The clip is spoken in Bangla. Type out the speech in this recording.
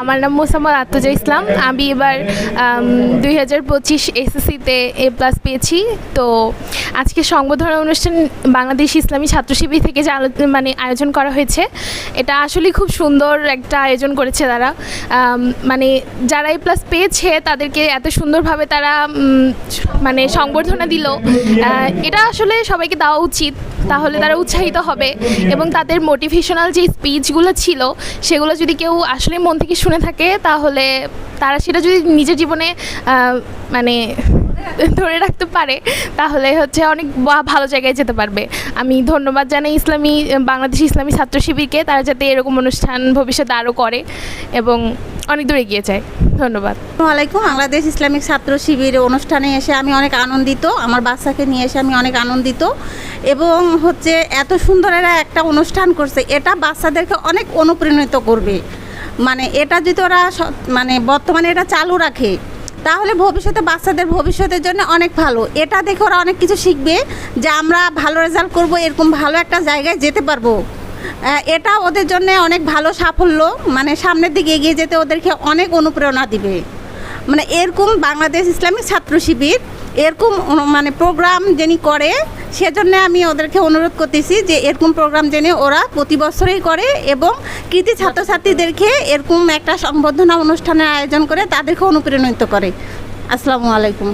আমার নাম মোসাম্মদ আত্মজা ইসলাম। আমি এবার দুই হাজার পঁচিশ এসএসসিতে এ প্লাস পেয়েছি। তো আজকে সংবর্ধনা অনুষ্ঠান বাংলাদেশ ইসলামী ছাত্র শিবির থেকে যে মানে আয়োজন করা হয়েছে, এটা আসলে খুব সুন্দর একটা আয়োজন করেছে তারা। মানে যারা এ প্লাস পেয়েছে, তাদেরকে এত সুন্দরভাবে তারা মানে সংবর্ধনা দিল। এটা আসলে সবাইকে দেওয়া উচিত, তাহলে তারা উৎসাহিত হবে। এবং তাদের মোটিভেশনাল যে স্পিচগুলো ছিল, সেগুলো যদি কেউ আসলে মন থেকে শুনে থাকে, তাহলে তারা সেটা যদি নিজের জীবনে মানে ধরে রাখতে পারে, তাহলে হচ্ছে অনেক ভালো জায়গায় যেতে পারবে। আমি ধন্যবাদ জানাই ইসলামী, বাংলাদেশ ইসলামী ছাত্র শিবিরকে, তারা যাতে এরকম অনুষ্ঠান ভবিষ্যতে আরও করে এবং অনেক দূর এগিয়ে যায়। ধন্যবাদ। আলাইকুম, বাংলাদেশ ইসলামিক ছাত্র শিবির অনুষ্ঠানে এসে আমি অনেক আনন্দিত, আমার বাচ্চাকে নিয়ে এসে আমি অনেক আনন্দিত এবং হচ্ছে এত সুন্দর এরা একটা অনুষ্ঠান করছে, এটা বাচ্চাদেরকে অনেক অনুপ্রাণিত করবে। মানে এটা যদি ওরা মানে বর্তমানে এটা চালু রাখে তাহলে ভবিষ্যতে বাচ্চাদের ভবিষ্যতের জন্য অনেক ভালো। এটা দেখে ওরা অনেক কিছু শিখবে যে আমরা ভালো রেজাল্ট করব, এরকম ভালো একটা জায়গায় যেতে পারব। এটা ওদের জন্য অনেক ভালো সাফল্য মানে সামনের দিকে এগিয়ে যেতে ওদেরকে অনেক অনুপ্রেরণা দিবে। মানে এরকম বাংলাদেশ ইসলামিক ছাত্র শিবির এরকম মানে প্রোগ্রাম যিনি করে, সেজন্য আমি ওদেরকে অনুরোধ করতেছি যে এরকম প্রোগ্রাম জেনে ওরা প্রতি বছরই করে এবং কৃতি ছাত্রছাত্রীদেরকে এরকম একটা সংবর্ধনা অনুষ্ঠানের আয়োজন করে তাদেরকে অনুপ্রাণিত করে। আসসালামু আলাইকুম।